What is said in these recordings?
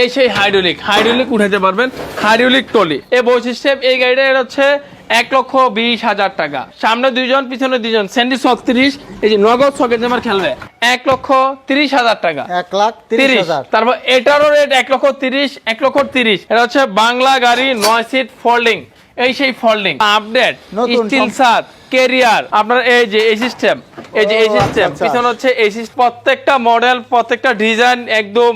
এই সেই hydraulic hydraulic উঠাতে পারবেন হাইড্রোলিক টলি এই বৈশিষ্ট্য এই গাড়িটা হচ্ছে এক লক্ষ বিশ হাজার টাকা। সামনে দুইজন পিছনে দুইজন স্যান্ডি ছত্রিশ এই যে নগদ সকেট জামার খেলবে এক লক্ষ তিরিশ হাজার টাকা। এক লাখ তিরিশ তারপর এটারও রেট এক লক্ষ তিরিশ এক লক্ষ তিরিশ। এটা হচ্ছে বাংলা গাড়ি নয় সিট ফোল্ডিং এই সেই ফোল্ডিং আপডেট নতুন স্টিল সাত কেরিয়ার আপনার এই যে এই সিস্টেম এই যে এই সিস্টেম আচ্ছা, আচ্ছা। পিছনে হচ্ছে এই প্রত্যেকটা মডেল প্রত্যেকটা ডিজাইন একদম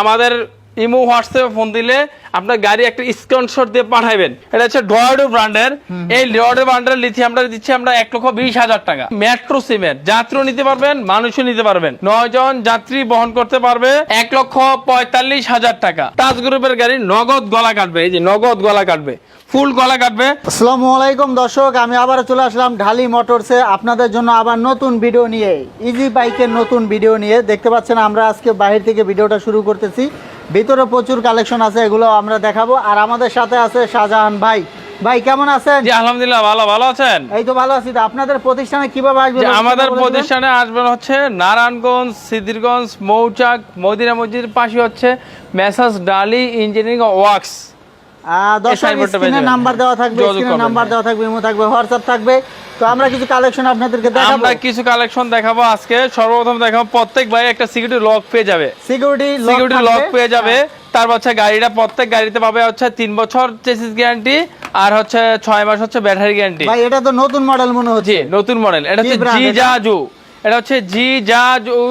আমাদের ইমো হোয়াটসঅ্যাপে ফোন দিলে আপনার গাড়ি একটা স্ক্রিনশট দিয়ে পাঠাবেন এটা হচ্ছে ডয়াডো ব্র্যান্ডের এই ডয়াডো ব্র্যান্ডের লিথিয়ামটা দিচ্ছি আমরা এক লক্ষ বিশ হাজার টাকা। মেট্রো সিমেন্ট যাত্রীও নিতে পারবেন মানুষও নিতে পারবেন। নয় জন যাত্রী বহন করতে পারবে এক লক্ষ পঁয়তাল্লিশ হাজার টাকা। টাচ গ্রুপের গাড়ি নগদ গলা কাটবে। এই যে নগদ গলা কাটবে। ফুল গলা কাটবে। আসসালামু আলাইকুম দর্শক আমি আবার চলে আসলাম ঢালি মোটরসে আপনাদের জন্য আবার নতুন ভিডিও নিয়ে। ইজি বাইকের নতুন ভিডিও নিয়ে। দেখতে পাচ্ছেন আমরা আজকে বাহির থেকে ভিডিওটা শুরু করতেছি। ভিতরে প্রচুর কালেকশন আছে এগুলো আমরা দেখাবো। আর আমাদের সাথে আছে শাহজাহান ভাই। ভাই কেমন আছেন? জি আলহামদুলিল্লাহ ভালো ভালো আছেন? এই তো ভালো আছি। আপনাদের প্রতিষ্ঠানে কীভাবে আসবে আমাদের প্রতিষ্ঠানে আসবেন হচ্ছে নারায়ণগঞ্জ সিদ্ধিরগঞ্জ মৌচাক মদিনা মসজিদের পাশে হচ্ছে মেসাস ডালি ইঞ্জিনিয়ারিং ওয়ার্কস। দর্শক স্ক্রিনে নাম্বার দেওয়া থাকবে স্ক্রিনে নাম্বার হ্যাঁ। দেওয়া থাকবে ইমো থাকবে হোয়াটসঅ্যাপ থাকবে। তো আমরা কিছু কালেকশন আপনাদেরকে দেখাবো। আমরা কিছু কালেকশন দেখাবো আজকে। সর্বপ্রথম দেখাবো প্রত্যেক ভাই একটা সিকিউরিটি লক পেয়ে যাবে। সিকিউরিটি সিকিউরিটি লক পেয়ে যাবে। তারপর হচ্ছে গাড়িটা প্রত্যেক গাড়িতে পাবে হচ্ছে তিন বছর চেসিস গ্যারান্টি আর হচ্ছে ছয় মাস হচ্ছে ব্যাটারি গ্যারান্টি ভাই এটা তো নতুন মডেল মনে হচ্ছে। নতুন মডেল এটা হচ্ছে জি জাজু এটা হচ্ছে জি জাজ উ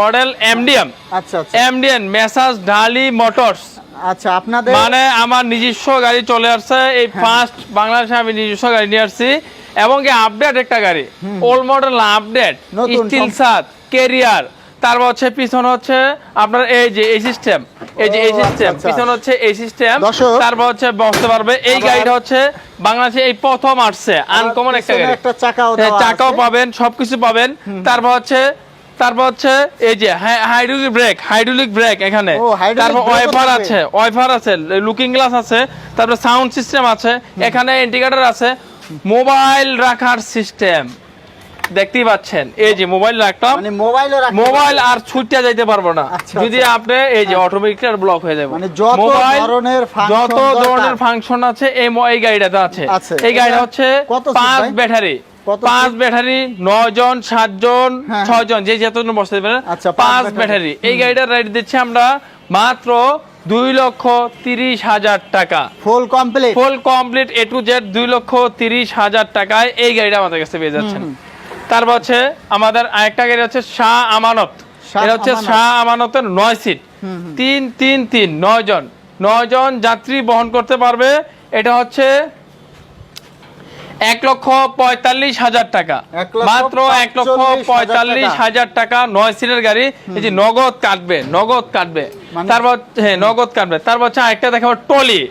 মডেল এমডিএম আচ্ছা এমডিএম এমডিএন ঢালি মোটরস আচ্ছা আপনাদের মানে আমার নিজস্ব গাড়ি চলে আসছে। এই হ্যাঁ। ফার্স্ট বাংলাদেশে আমি নিজস্ব গাড়ি নিয়ে আসছি। এবং কি আপডেট একটা গাড়ি। ওল্ড মডেল আপডেট স্টিল সাত কেরিয়ার তারপর হচ্ছে পিছনে হচ্ছে আপনার এই যে এই সিস্টেম এই যে এই সিস্টেম আচ্ছা, আচ্ছা। পিছনে হচ্ছে এই সিস্টেম তারপর হচ্ছে বসতে পারবে। এই গাড়িটা হচ্ছে বাংলাদেশে এই প্রথম আসছে আনকমন একটা গাড়ি। চাকাও হ্যাঁ। পাবেন সবকিছু পাবেন। তারপর হচ্ছে তারপর হচ্ছে এই যে হাইড্রোলিক ব্রেক হাইড্রোলিক ব্রেক এখানে। তারপর ওয়াইফার আছে ওয়াইফার আছে লুকিং গ্লাস আছে তারপর সাউন্ড সিস্টেম আছে। এখানে ইন্ডিকেটর আছে। মোবাইল রাখার সিস্টেম দেখতেই পাচ্ছেন। এই যে মোবাইল রাখলাম মানে মোবাইলও মোবাইল আর ছুটিয়া যাইতে পারব না। আচ্ছা, যদি আচ্ছা। আপনি এই যে অটোমেটিক ব্লক হয়ে যাবে। মানে যত ধরনের যত ধরনের ফাংশন আছে এই এই গাড়িটাতে আছে। এই গাড়িটা হচ্ছে পাঁচ ব্যাটারি। পাঁচ ব্যাটারি নয় জন সাত জন হ্যাঁ, ছয় জন যে যতজন বসতে পারেন আচ্ছা, পাঁচ ব্যাটারি। ব্যাটারি। এই গাড়িটার রেট দিচ্ছি আমরা মাত্র দুই লক্ষ তিরিশ হাজার টাকা। Full complete full complete A to Z দুই লক্ষ তিরিশ হাজার টাকায় এই গাড়িটা আমাদের কাছে পেয়ে যাচ্ছেন। তারপর হচ্ছে আমাদের আরেকটা গাড়ি হচ্ছে শাহ আমানত। এটা হচ্ছে শাহ আমানতের নয় সিট। তিন তিন তিন নয় জন। নয় জন যাত্রী বহন করতে পারবে। এটা হচ্ছে এক লক্ষ পঁয়তাল্লিশ হাজার টাকা। মাত্র এক লক্ষ পঁয়তাল্লিশ হাজার টাকা নয় সিটের গাড়ি। এই যে নগদ কাটবে নগদ কাটবে। মানে- তারপর হ্যাঁ নগদ কাটবে। তারপর হচ্ছে আরেকটা দেখাবো টলি।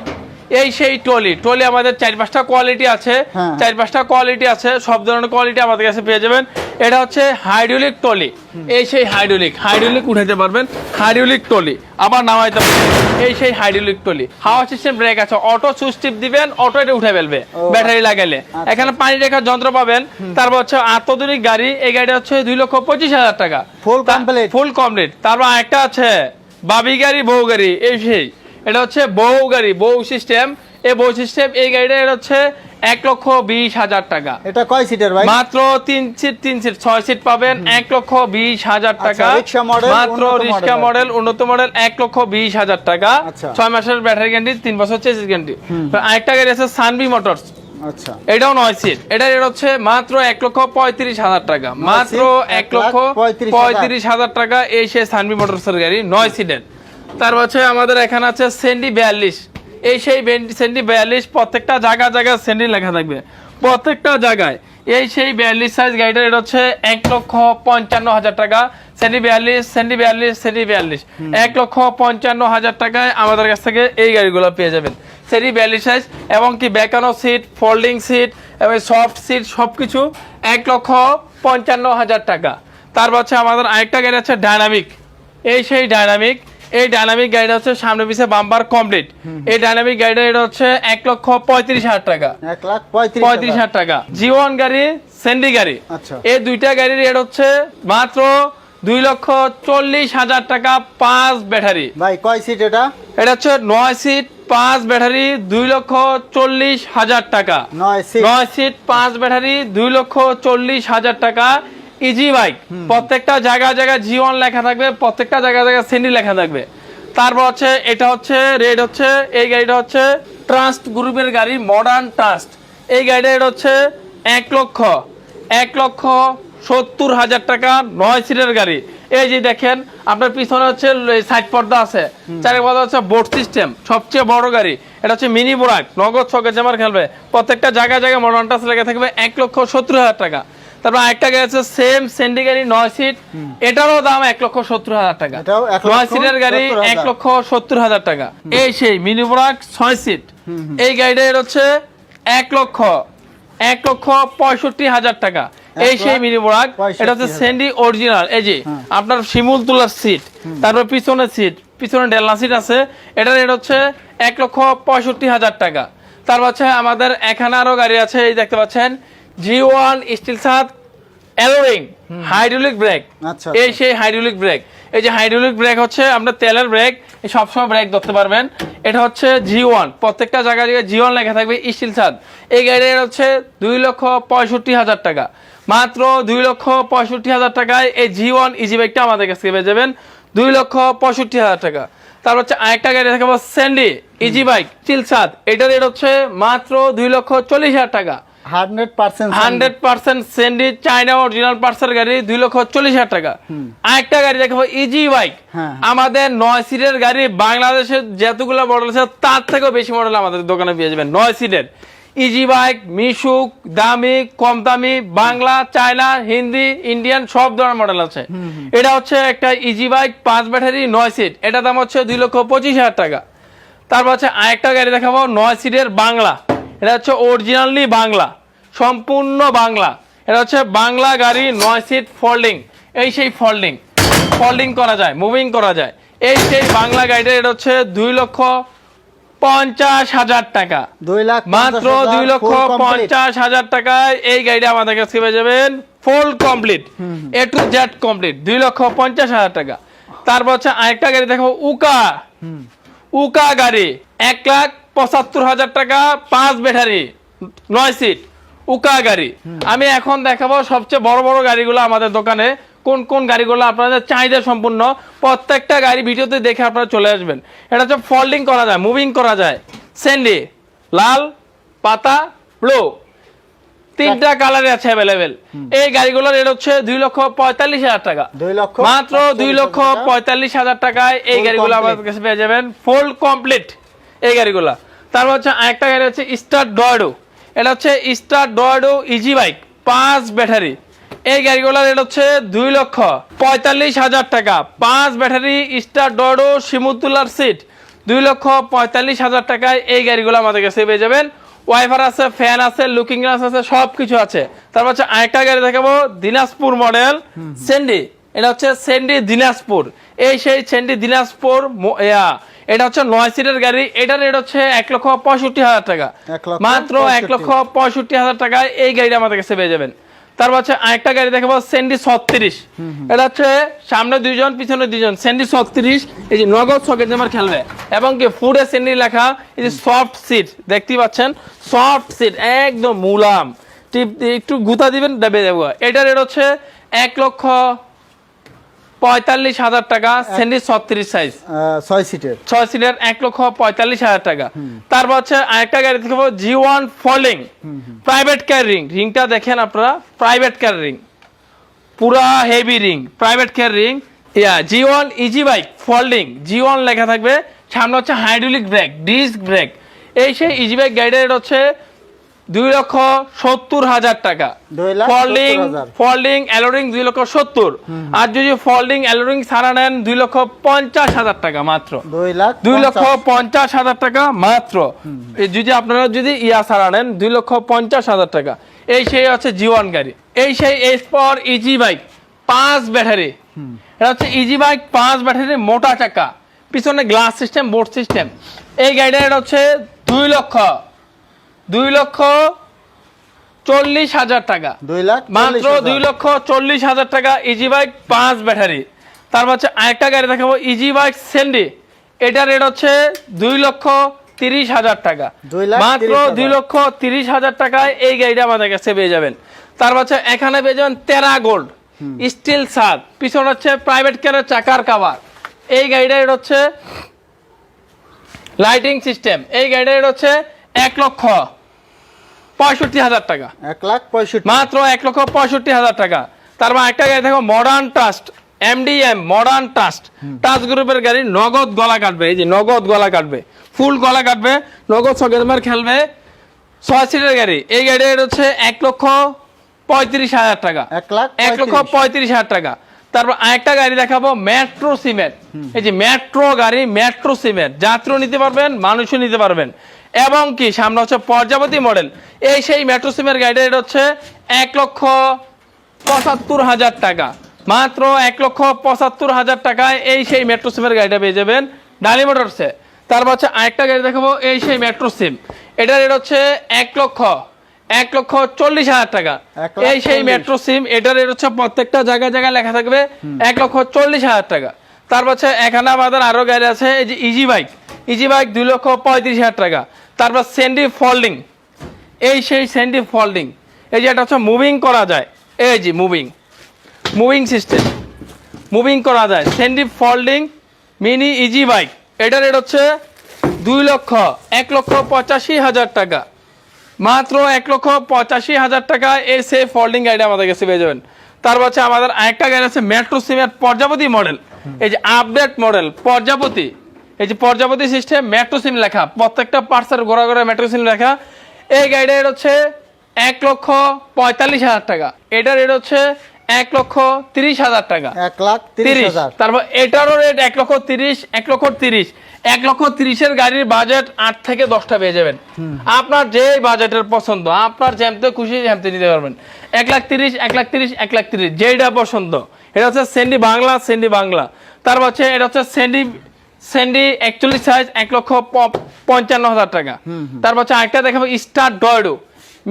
এই সেই টলি টলি আমাদের চার পাঁচটা কোয়ালিটি আছে। চার পাঁচটা কোয়ালিটি আছে সব ধরনের কোয়ালিটি আমাদের কাছে পেয়ে যাবেন। এটা হচ্ছে হাইড্রোলিক টলি এই সেই হাইড্রোলিক হাইড্রোলিক উঠাইতে পারবেন হাইড্রোলিক টলি আবার নামাইতে পারবেন। এই সেই হাইড্রোলিক টলি হাওয়া সিস্টেম ব্রেক আছে অটো সুইচ টিপ দিবেন অটো এটা উঠে ফেলবে ব্যাটারি লাগাইলে। আচ্ছা। এখানে পানি রেখার যন্ত্র পাবেন তারপর হচ্ছে আত্মধুনিক গাড়ি এই গাড়িটা হচ্ছে দুই লক্ষ পঁচিশ হাজার টাকা। ফুল complete। ফুল কমপ্লিট তারপর একটা আছে বাবি গাড়ি বউ গাড়ি এই সেই। এটা হচ্ছে বউ গাড়ি বউ সিস্টেম এই বউ সিস্টেম এই গাড়িটা এটা হচ্ছে এক লক্ষ বিশ হাজার টাকা। এটা কয় সিটের ভাই? মাত্র তিন সিট তিন সিট ছয় সিট পাবেন এক লক্ষ বিশ হাজার আচ্ছা, টাকা। মাত্র রিক্সা মডেল উন্নত মডেল এক লক্ষ বিশ হাজার টাকা। আচ্ছা। ছয় মাসের ব্যাটারি গ্যারান্টি তিন বছর চেসিস গ্যারান্টি আরেকটা গাড়ি আছে সানভি মোটরস আচ্ছা। এটাও নয় সিট এটা রেট হচ্ছে মাত্র এক লক্ষ পঁয়ত্রিশ হাজার টাকা। মাত্র এক লক্ষ পঁয়ত্রিশ হাজার। পঁয়ত্রিশ হাজার টাকা এই সে সানভি মোটরসের গাড়ি নয় সিটের তার হচ্ছে আমাদের এখানে আছে সেন্ডি বিয়াল্লিশ। এই সেই সেন্ডি বিয়াল্লিশ প্রত্যেকটা জায়গা জায়গায় সেন্ডি লেখা থাকবে। প্রত্যেকটা জায়গায় এই সেই বিয়াল্লিশ সাইজ গাড়িটা রেট হচ্ছে এক লক্ষ পঞ্চান্ন হাজার টাকা। সেন্ডি বিয়াল্লিশ সেন্ডি বিয়াল্লিশ সেন্ডি বিয়াল্লিশ। এক লক্ষ পঞ্চান্ন হাজার টাকায় আমাদের কাছ থেকে এই গাড়িগুলো পেয়ে যাবেন। সেটি বিয়াল্লিশ সাইজ এবং কি ব্যাকানো সিট ফোল্ডিং সিট এবং সফট সিট সব কিছু এক লক্ষ পঞ্চান্ন হাজার টাকা। তারপর হচ্ছে আমাদের আরেকটা গাড়ি আছে ডায়নামিক এই সেই ডায়নামিক এই ডায়নামিক গাড়িটা হচ্ছে সামনে পিছিয়ে বাম্বার কমপ্লিট এই ডাইনামিক গাড়িটা এটা হচ্ছে এক লক্ষ পঁয়ত্রিশ হাজার টাকা। এক লাখ পঁয়ত্রিশ হাজার টাকা। জীবন গাড়ি সেন্ডি গাড়ি। আচ্ছা। এই দুইটা গাড়ির রেট হচ্ছে মাত্র দুই লক্ষ চল্লিশ হাজার টাকা পাঁচ ব্যাটারি। ভাই কয় সিট এটা? এটা হচ্ছে নয় সিট পাঁচ ব্যাটারি দুই লক্ষ চল্লিশ হাজার টাকা। নয় সিট পাঁচ ব্যাটারি দুই লক্ষ চল্লিশ হাজার টাকা। ইজি বাইক প্রত্যেকটা জায়গা জায়গায় জিওন লেখা থাকবে প্রত্যেকটা জায়গা জায়গায় সেন্ডি লেখা থাকবে। তারপর হচ্ছে এটা হচ্ছে রেড হচ্ছে এই গাড়িটা হচ্ছে ট্রাস্ট গ্রুপের গাড়ি মডার্ন ট্রাস্ট এই গাড়িটা এটা হচ্ছে এক লক্ষ। এক লক্ষ সত্তর হাজার টাকা নয় সিটের গাড়ি। এই যে দেখেন আপনার পিছনে হচ্ছে সাইড পর্দা আছে। চারের পর্দা হচ্ছে বোর্ড সিস্টেম সবচেয়ে বড় গাড়ি। এটা হচ্ছে মিনি বোরাক নগদ ছকে জামার খেলবে। প্রত্যেকটা জায়গায় জায়গায় মডার্ন টাচ লেগে থাকবে এক লক্ষ সত্তর হাজার টাকা। তারপর একটা গাড়ি আছে সেম সেন্ডি গাড়ি নয় সিট এটারও দাম এক লক্ষ সত্তর হাজার টাকা। নয় সিটের গাড়ি এক লক্ষ সত্তর হাজার টাকা। এই সেই মিনি বোরাক ছয় সিট এই গাড়িটা এর হচ্ছে এক লক্ষ এক লক্ষ পঁয়ষট্টি হাজার টাকা। এই সেই মিনি বোরাক এটা হচ্ছে সেন্ডি অরিজিনাল এই যে। আপনার শিমুল তোলার সিট তারপর পিছনে সিট পিছনে ডেলনা সিট আছে। এটার রেট হচ্ছে এক লক্ষ পঁয়ষট্টি হাজার টাকা। তারপর হচ্ছে আমাদের এখানে আরও গাড়ি আছে এই দেখতে পাচ্ছেন জি ওয়ান স্টিল সাত অ্যালোরিং হাইড্রোলিক ব্রেক আচ্ছা, এই সেই হাইড্রোলিক ব্রেক এই যে হাইড্রোলিক ব্রেক হচ্ছে আপনার তেলের ব্রেক এই সবসময় ব্রেক ধরতে পারবেন। এটা হচ্ছে জি ওয়ান প্রত্যেকটা জায়গায় জায়গায় জি ওয়ান লেখা থাকবে স্টিল ছাদ। এই গাড়ির হচ্ছে দুই লক্ষ পঁয়ষট্টি হাজার টাকা। মাত্র দুই লক্ষ পঁয়ষট্টি হাজার টাকায় এই জি ওয়ান ইজি বাইকটা আমাদের কাছে পেয়ে যাবেন। দুই লক্ষ পঁয়ষট্টি হাজার টাকা। তারপর হচ্ছে আরেকটা গাড়ি দেখাবো স্যান্ডি ইজি বাইক চিলসাদ এটার রেট হচ্ছে মাত্র দুই লক্ষ চল্লিশ হাজার টাকা। হান্ড্রেড পার্সেন্ট সেন্ডি অরিজিনাল পার্সেল গাড়ি দুই লক্ষ চল্লিশ হাজার টাকা। আরেকটা গাড়ি দেখাবো ইজি বাইক হ্যাঁ। আমাদের নয় সিটের গাড়ি বাংলাদেশের যতগুলো মডেল আছে তার থেকেও বেশি মডেল আমাদের দোকানে পেয়ে যাবেন নয় সিটের ইজি বাইক মিশুক দামি কম দামি বাংলা চায়না হিন্দি ইন্ডিয়ান সব ধরনের মডেল আছে। এটা হচ্ছে একটা ইজি বাইক পাঁচ ব্যাটারি নয় সিট এটা দাম হচ্ছে দুই লক্ষ পঁচিশ হাজার টাকা। তারপর হচ্ছে আরেকটা গাড়ি দেখাবো নয় সিটের বাংলা। এটা হচ্ছে অরিজিনালি বাংলা সম্পূর্ণ বাংলা। এটা হচ্ছে বাংলা গাড়ি নয় সিট ফোল্ডিং এই সেই ফোল্ডিং ফোল্ডিং করা যায় মুভিং করা যায়। এই সেই বাংলা গাড়িটা এটা হচ্ছে দুই লক্ষ পঞ্চাশ হাজার টাকা। দুই লাখ মাত্র দুই লক্ষ পঞ্চাশ হাজার টাকায় এই গাড়িটা আমাদের কাছে পেয়ে যাবেন full complete A to Z complete দুই লক্ষ পঞ্চাশ হাজার টাকা। তারপর হচ্ছে আরেকটা গাড়ি দেখো উকা। উকা গাড়ি এক লাখ পঁচাত্তর হাজার টাকা পাঁচ ব্যাটারি নয় সিট উকা গাড়ি। আমি এখন দেখাবো সবচেয়ে বড় বড় গাড়িগুলো আমাদের দোকানে। কোন কোন গাড়িগুলো আপনাদের চাহিদা সম্পূর্ণ প্রত্যেকটা গাড়ি ভিডিওতে দেখে আপনারা চলে আসবেন। এটা হচ্ছে ফোল্ডিং করা যায় মুভিং করা যায়। স্যান্ডি লাল পাতা ব্লু তিনটা কালারে আছে অ্যাভেলেবেল এই গাড়িগুলোর রেট হচ্ছে দুই লক্ষ পঁয়তাল্লিশ হাজার টাকা। মাত্র দুই লক্ষ পঁয়তাল্লিশ হাজার টাকায় এই গাড়িগুলো. আমাদের কাছে পেয়ে যাবেন। ফুল কমপ্লিট এই গাড়িগুলো। তারপর হচ্ছে আরেকটা গাড়ি হচ্ছে স্টার ডয়েডো এটা হচ্ছে স্টার ডয়েডো ইজি বাইক পাঁচ ব্যাটারি। এই গাড়িগুলোর রেট হচ্ছে দুই লক্ষ পঁয়তাল্লিশ হাজার টাকা। পাঁচ ব্যাটারি স্টার ডয়েডো শিমুতুলার সিট দুই লক্ষ পঁয়তাল্লিশ হাজার টাকায় এই গাড়িগুলো আমাদের কাছে পেয়ে যাবেন। ওয়াইফার আছে ফ্যান আছে লুকিং গ্লাস আছে সব কিছু আছে। তারপর হচ্ছে আরেকটা গাড়ি দেখাবো দিনাজপুর মডেল সেন্ডি এটা হচ্ছে সেন্ডি দিনাজপুর। এই সেই সেন্ডি দিনাজপুর ইয়া, এটা হচ্ছে নয় সিটের গাড়ি। এটার রেট হচ্ছে এক লক্ষ পঁয়ষট্টি হাজার টাকা। মাত্র এক লক্ষ পঁয়ষট্টি হাজার টাকায় এই গাড়িটা আমাদের কাছে পেয়ে যাবেন। তারপর হচ্ছে আরেকটা গাড়ি দেখাবো সেন্ডি ছত্রিশ। এটা হচ্ছে সামনে দুইজন পিছনে দুইজন। সেন্ডি ছত্রিশ এই যে নগদ সকেট জামার খেলবে এবং কি ফুডে সেন্ডি লেখা এই যে সফট সিট দেখতেই পাচ্ছেন? সফট সিট একদম মুলাম। টিপ একটু গুতা দিবেন দেবে যাব এটার রেট হচ্ছে এক লক্ষ পঁয়তাল্লিশ হাজার টাকা সেন্ডি ছত্রিশ সাইজ ছয় সিটের ছয় সিটের এক লক্ষ পঁয়তাল্লিশ হাজার টাকা। তারপর হচ্ছে আরেকটা গাড়ি দেখব G one falling private car ring রিংটা দেখেন আপনারা প্রাইভেট কার রিং পুরা heavy ring private car ring ইয়া G one easy bike folding G one লেখা থাকবে সামনে হচ্ছে হাইড্রোলিক ব্রেক ডিস্ক ব্রেক এই সেই ইজি বাইক গাড়ির হচ্ছে দুই লক্ষ সত্তর হাজার টাকা। ফোল্ডিং। ফোল্ডিং অ্যালোরিং দুই লক্ষ সত্তর। আর যদি ফোল্ডিং অ্যালোরিং সারা নেন দুই লক্ষ পঞ্চাশ হাজার টাকা মাত্র। দুই লক্ষ পঞ্চাশ। হাজার টাকা মাত্র। এই যদি আপনারা যদি ইয়া সারা নেন দুই লক্ষ পঞ্চাশ হাজার টাকা। এই সেই হচ্ছে জিওয়ান গাড়ি। এই সেই এসপর ইজি বাইক পাঁচ ব্যাটারি এটা হচ্ছে ইজি বাইক পাঁচ ব্যাটারি মোটা চাকা। পিছনে গ্লাস সিস্টেম বোর্ড সিস্টেম এই গাড়িটা এটা হচ্ছে দুই লক্ষ দুই লক্ষ চল্লিশ হাজার টাকা। দুই লাখ মাত্র দুই লক্ষ চল্লিশ হাজার টাকা ইজি বাইক পাঁচ ব্যাটারি। তারপর হচ্ছে আরেকটা গাড়ি দেখাবো ইজি বাইক সেন্ডি এটা রেট হচ্ছে দুই লক্ষ তিরিশ হাজার টাকা। মাত্র দুই লক্ষ তিরিশ হাজার টাকায় এই গাড়িটা আমাদের কাছে পেয়ে যাবেন। তারপর হচ্ছে এখানে পেয়ে যাবেন তেরা গোল্ড স্টিল সাদ পিছনে হচ্ছে প্রাইভেট কারের চাকার কাভার এই গাড়িটা রেট হচ্ছে লাইটিং সিস্টেম এই গাড়িটা রেট হচ্ছে এক লক্ষ। পঁয়ষট্টি হাজার টাকা। এক লাখ পঁয়ষট্টি। মাত্র এক লক্ষ পঁয়ষট্টি হাজার টাকা। তারপর একটা গাড়ি দেখো modern trust MDM modern trust touch গ্রুপের গাড়ি নগদ গলা কাটবে এই যে নগদ গলা কাটবে ফুল গলা কাটবে নগদ সগেরমার খেলবে ছয় সিটের গাড়ি। এই গাড়ির হচ্ছে এক লক্ষ পঁয়ত্রিশ হাজার টাকা। এক লাখ এক লক্ষ পঁয়ত্রিশ। পঁয়ত্রিশ হাজার টাকা। তারপর আরেকটা গাড়ি দেখাবো মেট্রো সিমেন্ট এই যে মেট্রো গাড়ি মেট্রো সিমেন্ট যাত্রীও নিতে পারবেন মানুষও নিতে পারবেন। এবং কি সামনে হচ্ছে পর্যাবতী মডেল। এই সেই মেট্রো সিমের গাড়িটা এটা হচ্ছে এক লক্ষ পঁচাত্তর হাজার টাকা। মাত্র এক লক্ষ পঁচাত্তর হাজার টাকায় এই সেই মেট্রো সিমের গাড়িটা পেয়ে যাবেন ডালি মোটরসে। তারপর হচ্ছে আরেকটা গাড়ি দেখাবো এই সেই মেট্রো সিম এটার রেট হচ্ছে এক লক্ষ এক লক্ষ চল্লিশ হাজার টাকা। এই সেই। মেট্রো সিম এটার রেট হচ্ছে প্রত্যেকটা জায়গায় জায়গায় লেখা থাকবে এক লক্ষ চল্লিশ হাজার টাকা। তারপর হচ্ছে এখানে আমাদের আরও গাড়ি আছে এই যে ইজি বাইক ইজি বাইক দুই লক্ষ পঁয়ত্রিশ হাজার টাকা। তারপর স্যান্ডি ফোল্ডিং এই সেই স্যান্ডি ফোল্ডিং এই যে এটা হচ্ছে মুভিং করা যায়। এই যে মুভিং মুভিং সিস্টেম মুভিং করা যায়। Sandy folding mini easy bike এটার রেট হচ্ছে দুই লক্ষ, এক লক্ষ পঁচাশি হাজার টাকা। মাত্র এক লক্ষ পঁচাশি হাজার টাকা এই সে ফোল্ডিং গাড়ি আমাদের কাছে পেয়ে যাবেন। তারপর হচ্ছে আমাদের আরেকটা গাড়ি আছে মেট্রো সিমের পর্যাপতি মডেল এই যে আপডেট মডেল পর্যাপতি এই যে পর্যাপতি সিস্টেম মেট্রো সিম লেখা। প্রত্যেকটা পার্সের ঘোরা ঘোরা মেট্রো সিম লেখা। এই গাড়িটা রেট হচ্ছে এক লক্ষ পঁয়তাল্লিশ হাজার টাকা। এটার রেট হচ্ছে এক লক্ষ তিরিশ হাজার টাকা। এক লাখ তিরিশ তারপর এটারও রেট এক লক্ষ তিরিশ এক লক্ষ তিরিশ। এক লক্ষ তিরিশের গাড়ির বাজেট আট থেকে দশটা পেয়ে যাবেন। আপনার যে বাজেটের পছন্দ আপনার যেমতে খুশি যেমতে নিতে পারবেন। এক লাখ তিরিশ এক লাখ তিরিশ এক লাখ তিরিশ যেইটা পছন্দ। এটা হচ্ছে সেন্ডি বাংলা সেন্ডি বাংলা তারপর হচ্ছে এটা হচ্ছে সেন্ডি সেন্ডি একচল্লিশ সাইজ এক লক্ষ পঞ্চান্ন হাজার টাকা। তারপর হচ্ছে আরেকটা দেখাবো স্টার ডয়ডো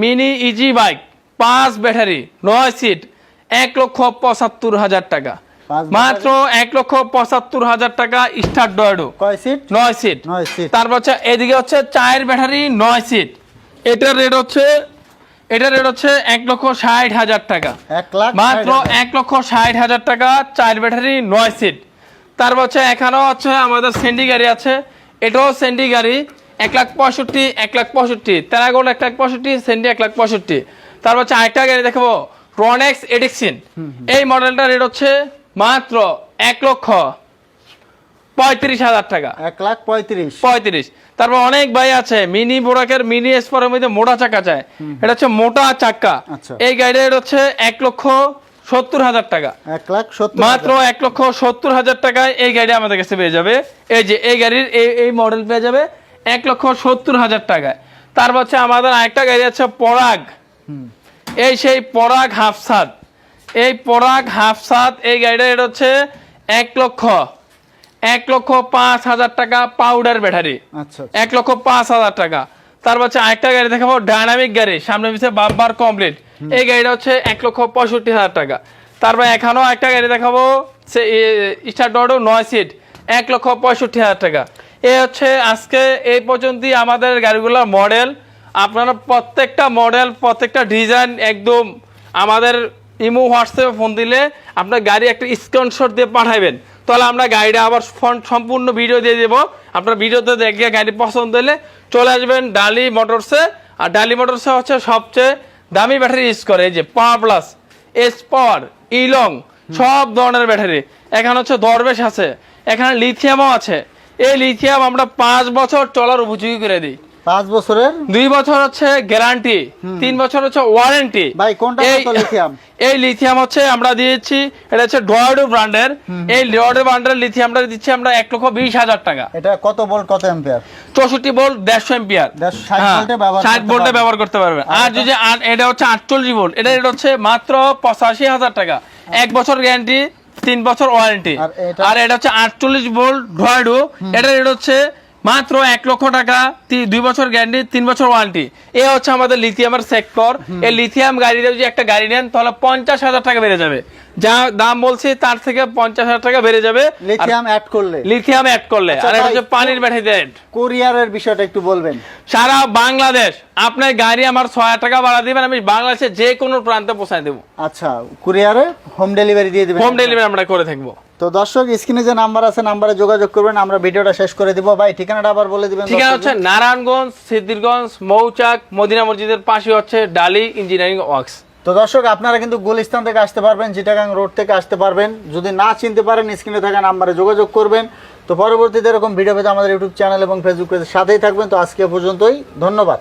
মিনি ইজি বাইক পাঁচ ব্যাটারি নয় সিট এক লক্ষ পঁচাত্তর হাজার টাকা। মাত্র এক লক্ষ পঁচাত্তর হাজার টাকা স্টার ডয়ডো কয় সিট নয় সিট নয় সিট তারপর হচ্ছে এদিকে হচ্ছে চায়ের ব্যাটারি নয় সিট এটার রেট হচ্ছে এটার রেট হচ্ছে এক লক্ষ ষাট হাজার টাকা। মাত্র এক লক্ষ ষাট হাজার টাকা চার ব্যাটারি নয় সিট তারপর হচ্ছে এখানেও হচ্ছে আমাদের সেন্ডি গাড়ি আছে। এটাও সেন্ডি গাড়ি। এক লাখ পঁয়ষট্টি এক লাখ পঁয়ষট্টি। তেরাগোল এক লাখ পঁয়ষট্টি সেন্ডি এক লাখ পঁয়ষট্টি। তারপর হচ্ছে আরেকটা গাড়ি দেখাবো রনেক্স এডিকশন এই মডেলটা রেট হচ্ছে মাত্র এক লক্ষ পঁয়ত্রিশ হাজার টাকা। এক লাখ পঁয়ত্রিশ। পঁয়ত্রিশ। তারপর অনেক ভাই আছে মিনি বোরাকের মিনি স্পরের মধ্যে মোটা চাকা চায়। এটা হচ্ছে মোটা চাকা। আচ্ছা। এই গাড়ির হচ্ছে এক লক্ষ সত্তর হাজার টাকা। এক লাখ মাত্র এক লক্ষ সত্তর হাজার টাকায় এই গাড়ি আমাদের কাছে পেয়ে যাবে। এই যে এই গাড়ির এই এই মডেল পেয়ে যাবে এক লক্ষ সত্তর হাজার টাকায়। তারপর হচ্ছে আমাদের আরেকটা গাড়ি আছে পরাগ। এই সেই পরাগ হাফসাদ। এই পরাগ হাফসাদ এই গাড়িটা এটা হচ্ছে এক লক্ষ। এক লক্ষ পাঁচ হাজার টাকা পাউডার ব্যাটারি আচ্ছা। এক লক্ষ পাঁচ হাজার টাকা। তারপর হচ্ছে আরেকটা গাড়ি দেখাবো, ডাইনামিক গাড়ি, সামনে পিছিয়ে বাম্পার কমপ্লিট। এই গাড়িটা হচ্ছে এক লক্ষ পঁয়ষট্টি হাজার টাকা। তারপর এখানেও একটা গাড়ি দেখাবো, সে স্টার ডটো নয় সিট, এক লক্ষ পঁয়ষট্টি হাজার টাকা। এ হচ্ছে আজকে এই পর্যন্তই আমাদের গাড়িগুলোর মডেল। আপনারা প্রত্যেকটা মডেল, প্রত্যেকটা ডিজাইন একদম আমাদের ইমো হোয়াটসঅ্যাপে ফোন দিলে আপনার গাড়ি একটা স্ক্রিনশট দিয়ে পাঠাবেন তাহলে আমরা গাড়িটা আবার সম্পূর্ণ ভিডিও দিয়ে দেবো। আপনার ভিডিওতে দেখে গাড়ি পছন্দ হলে চলে আসবেন ডালি মোটরসে আর ডালি মোটরসে হচ্ছে সবচেয়ে দামি ব্যাটারি ইউজ করে, এই যে পাওয়ার প্লাস, এস পাওয়ার, ইলং, সব ধরনের ব্যাটারি। এখানে হচ্ছে দরবেশ আছে, এখানে লিথিয়ামও আছে। এই লিথিয়াম আমরা পাঁচ বছর চলার উপযোগী করে দিই। পাঁচ বছরের? দুই বছর হচ্ছে গ্যারান্টি তিন বছর হচ্ছে ওয়ারেন্টি। ভাই, কোনটা কত এই লিথিয়াম হচ্ছে আমরা দিয়েছি এটা হচ্ছে ডোয়ার্ডো ব্র্যান্ডের এই ডোয়ার্ডো ব্র্যান্ডের লিথিয়ামটা দিচ্ছি আমরা এক লক্ষ বিশ হাজার টাকা। এটা কত ভোল্ট কত অ্যাম্পিয়ার চৌষট্টি ভোল্ট দেড়শো এম্পিয়ার 160 ভোল্টে ব্যবহার ষাট ভোল্টে পারবেন। ব্যবহার করতে পারবেন। আর এটা? যদি এটা হচ্ছে আটচল্লিশ ভোল্ট এটা এটা হচ্ছে মাত্র পঁচাশি হাজার টাকা। এক বছর গ্যারান্টি তিন বছর ওয়ারেন্টি আর এটা? হচ্ছে আটচল্লিশ ভোল্ট ডোয়ার্ডো এটা এটা হচ্ছে মাত্র এক লক্ষ টাকা দুই বছর গ্যারান্টি তিন বছর ওয়ারেন্টি এ হচ্ছে আমাদের লিথিয়ামের সেক্টর এই লিথিয়াম গাড়িতে যদি একটা গাড়ি নেন তাহলে পঞ্চাশ হাজার টাকা বেড়ে যাবে। যা দাম বলছি তার থেকে পঞ্চাশ হাজার টাকা বেড়ে যাবে। লিথিয়াম অ্যাড করলে। লিথিয়াম অ্যাড করলে। আচ্ছা আর এটা হচ্ছে পানির ব্যাটারি দেন কোরিয়ারের বিষয়টা একটু বলবেন? সারা বাংলাদেশ আপনার গাড়ি আমার ছয় হাজার টাকা ভাড়া দিবেন আমি বাংলাদেশে যে কোনো প্রান্তে পৌঁছায় দেবো। আচ্ছা কুরিয়ারে হোম ডেলিভারি দিয়ে দিবেন। হোম ডেলিভারি আমরা করে থাকব। তো দর্শক স্ক্রিনে যে নাম্বার আছে নাম্বারে যোগাযোগ করবেন। আমরা ভিডিওটা শেষ করে দিব। ভাই ঠিকানাটা আবার বলে দিবেন ঠিকানা হচ্ছে নারায়ণগঞ্জ সিদ্দিরগঞ্জ মৌচাক মদিনা মসজিদের পাশে হচ্ছে ডালি ইঞ্জিনিয়ারিং ওয়ার্কস। তো দর্শক আপনারা কিন্তু গুলিস্তান থেকে আসতে পারবেন চিটাগাং রোড থেকে আসতে পারবেন। যদি না চিনতে পারেন স্ক্রিনে থাকা নাম্বারে যোগাযোগ করবেন। তো পরবর্তীতে এরকম ভিডিও পেতে আমাদের ইউটিউব চ্যানেল এবং ফেসবুক পেজের সাথেই থাকবেন। তো আজকে পর্যন্তই। ধন্যবাদ।